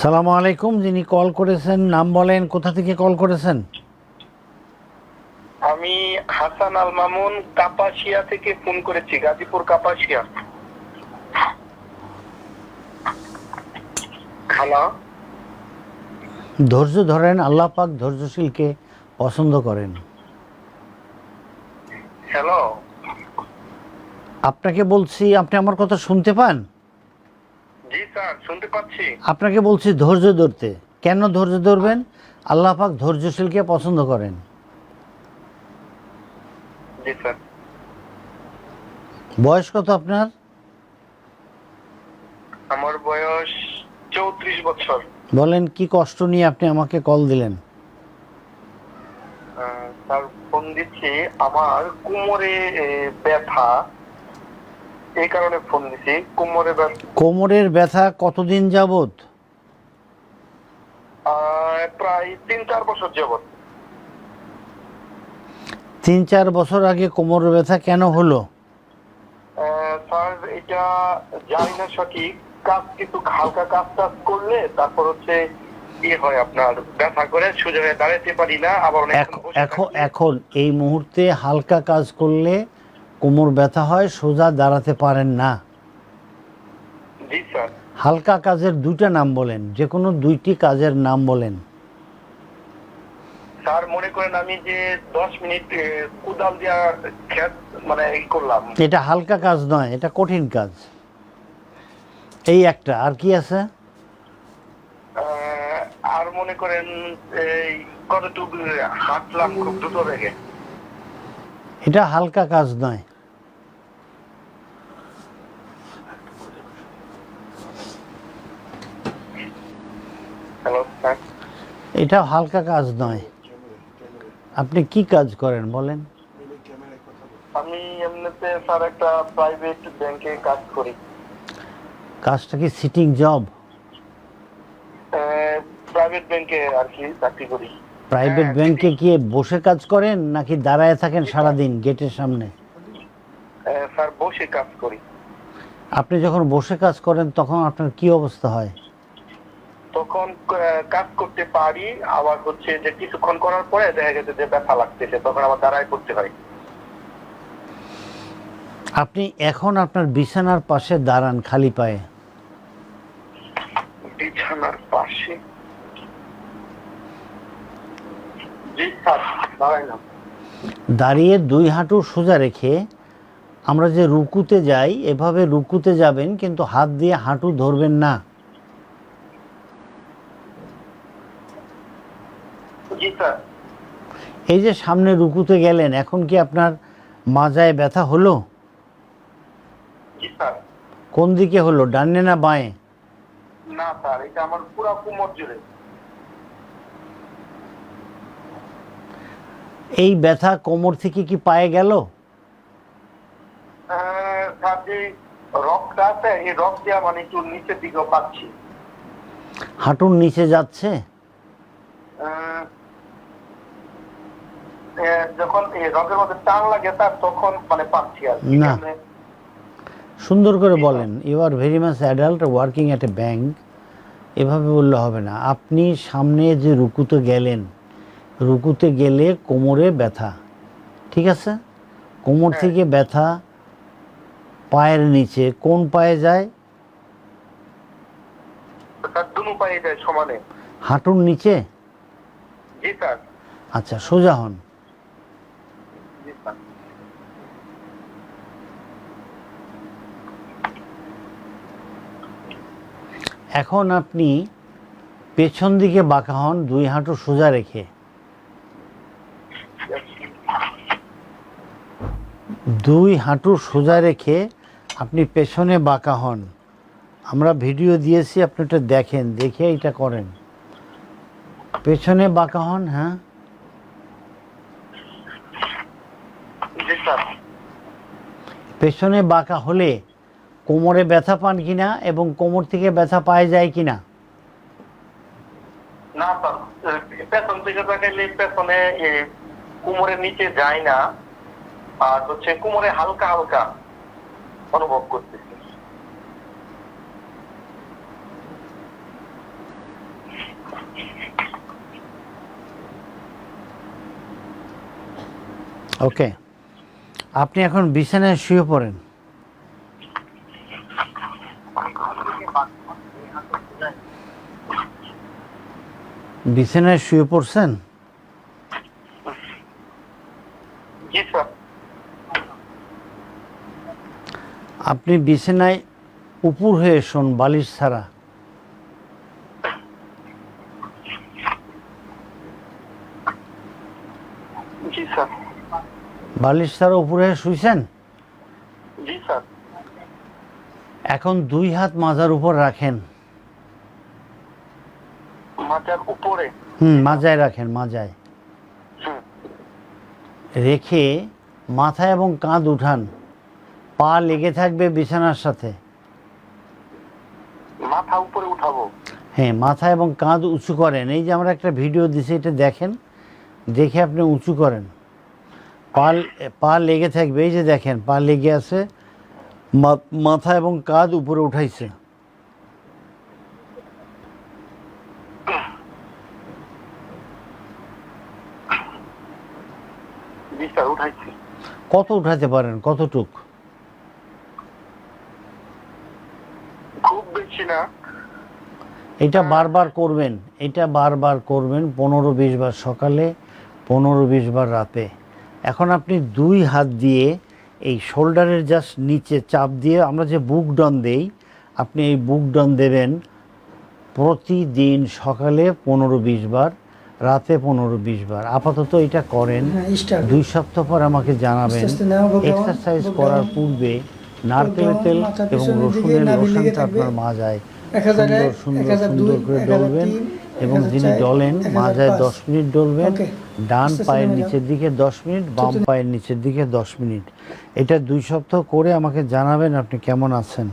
সালাম আলাইকুম যিনি কল করেছেন নাম বলেন কোথা থেকে কল করেছেন? আমি হাসান আল মামুন কাপাসিয়া থেকে ফোন করেছি গাজীপুর কাপাসিয়া। হ্যালো ধৈর্য ধরেন আল্লাহ পাক ধৈর্যশীলকে পছন্দ করেন। হ্যালো আপনাকে বলছি আপনি আমার কথা শুনতে পান? স্যার শুনতে পাচ্ছি। আপনাকে বলছি ধৈর্য ধরতে। কেন ধৈর্য ধরবেন? আল্লাহ পাক ধৈর্যশীলকে পছন্দ করেন। জি স্যার। বয়স কত আপনার? আমার বয়স চৌত্রিশ বছর। বলেন কি কষ্ট নিয়ে আপনি আমাকে কল দিলেন? স্যার ফোন দিচ্ছি আমার কোমরে ব্যথা। এই কারণে ফোন দিচ্ছি কোমরে ব্যথা। কোমরের ব্যথা কতদিন যাবত প্রায় তিন চার বছর যাবত তিন চার বছর আগে কোমর ব্যথা কেন হলো? স্যার এটা জানি না সঠিক। কাজ কিন্তু হালকা কাজ টাজ করলে তারপর হচ্ছে ইয়ে হয় আপনার ব্যথা করে সোজা হয়ে দাঁড়াতে পারি না আবার এখন এখন এই মুহূর্তে হালকা কাজ করলে কোমর ব্যথা হয় সোজা দাঁড়াতে পারেন না। হালকা কাজের দুইটা নাম বলেন যে কোনো দুইটি কাজের নাম বলেন। স্যার মনে করেন আমি যে দশ মিনিট এ, কোদাল দিয়া খেত মানে ই করলাম। এটা হালকা কাজ নয় এটা কঠিন কাজ। এই একটা আর কি আছে? আর মনে করেন এই কতটুকু হাঁটলাম খুব দ্রুত বেগে এটা হালকা কাজ নয় এটা হালকা কাজ নয়। আপনি কি কাজ করেন বলেন? আমি এমনিতে স্যার একটা প্রাইভেট ব্যাংকে কাজ করি। কাজটা কি সিটিং জব প্রাইভেট ব্যাংকে আর কি চাকরি করি। প্রাইভেট ব্যাংকে কি বসে কাজ করেন নাকি দাঁড়ায় থাকেন সারাদিন গেটের সামনে? স্যার বসে কাজ করি। আপনি যখন বসে কাজ করেন তখন আপনার কি অবস্থা হয়? আহ, কাজ করতে পারি। আবার হচ্ছে যে কিছুক্ষণ করার পরে দেখা গেছে যে ব্যথা লাগতেছে তখন আবার দাঁড়ায় করতে হয়। আপনি এখন আপনার বিছানার পাশে দাঁড়ান খালি পায়ে। বিছানার পাশে? দাঁড়িয়ে দুই হাঁটু সোজা রেখে আমরা যে রুকুতে যাই এভাবে রুকুতে যাবেন কিন্তু হাত দিয়ে হাঁটু ধরবেন না জি স্যার এই যে সামনে রুকুতে গেলেন এখন কি আপনার মাজায় ব্যথা হলো? কোন দিকে হলো ডানে না বাঁয়ে? না স্যার এটা আমার পুরো কোমর জুড়ে। এই ব্যথা কোমর থেকে কি পায়ে গেল? আহ, স্যার যে রকটা আছে এই রক দেওয়া মানে একটু নিচের দিকেও পাচ্ছি। হাঁটুর নিচে যাচ্ছে আহ, এ, যখন মধ্যে টান লাগে তার তখন মানে পাচ্ছি আর না। সুন্দর করে বলেন you are very much adult working at a bank এভাবে বললে হবে না। আপনি সামনে যে রুকুতে গেলেন রুকুতে গেলে কোমরে ব্যথা ঠিক আছে? কোমর হ্যাঁ। থেকে ব্যথা পায়ের নিচে কোন পায়ে যায়? পায়ে যায় সমানে। হাঁটুর নিচে? আচ্ছা সোজা হন। এখন আপনি পেছন দিকে বাঁকা হন দুই হাঁটু সোজা রেখে। দুই হাঁটু সোজা রেখে আপনি পেছনে বাঁকা হন। আমরা ভিডিও দিয়েছি আপনি এটা দেখেন দেখে এটা করেন। পেছনে বাঁকা হন হ্যাঁ? পেছনে বাঁকা হলে কোমরে ব্যথা পান কিনা এবং কোমর থেকে ব্যথা পায়ে যায় কিনা? না পেছন থেকে তাকাইলে পেছনে কোমরের নিচে যায় না আর হচ্ছে কোমরে হালকা হালকা অনুভব করতেছি। ওকে আপনি এখন বিছানায় শুয়ে পড়েন। বিছানায় শুয়ে পড়ছেন? আপনি বিছানায় উপর হয়ে শোন বালিশ ছাড়া। বালিশ ছাড়া উপরে হয়ে শুইছেন? এখন দুই হাত মাজার উপর রাখেন। মাথার উপরে। হুম মাজায় রাখেন মাজায়। রেখে মাথা এবং কাঁধ উঠান। পা লেগে থাকবে বিছানার সাথে। মাথা উপরে উঠাবো। হ্যাঁ মাথা এবং কাঁধ উঁচু করেন। এই যে আমরা একটা ভিডিও দিছি এটা দেখেন। দেখে আপনি উঁচু করেন। পা পা লেগে থাকবে এই যে দেখেন পা লেগে আছে মাথা এবং কাঁধ উপরে উঠাইছে। উঠাইছি। কত উঠাতে পারেন? কতটুক? খুব বেশি না। এটা বারবার করবেন। এটা বারবার করবেন পনেরো বিশ বার সকালে পনেরো বিশ বার রাতে। এখন আপনি দুই হাত দিয়ে এই শোল্ডারের জাস্ট নিচে চাপ দিয়ে আমরা যে বুক ডন দেই আপনি এই বুক ডন দেবেন প্রতিদিন সকালে পনেরো বিশ বার রাতে পনেরো বিশ বার। আপাতত এটা করেন। হ্যাঁ দুই সপ্তাহ পর আমাকে জানাবেন। এক্সারসাইজ করার পূর্বে নারকেলের তেল এবং রসুনের থাকবে। আপনার মাজায় সুন্দর সুন্দর সুন্দর করে ডলবেন এবং যিনি ডলেন মাজায় দশ মিনিট ডলবেন। ডান পায়ের নিচের দিকে দশ মিনিট বাম পায়ের নিচের দিকে দশ মিনিট। এটা দুই সপ্তাহ করে আমাকে জানাবেন আপনি কেমন আছেন।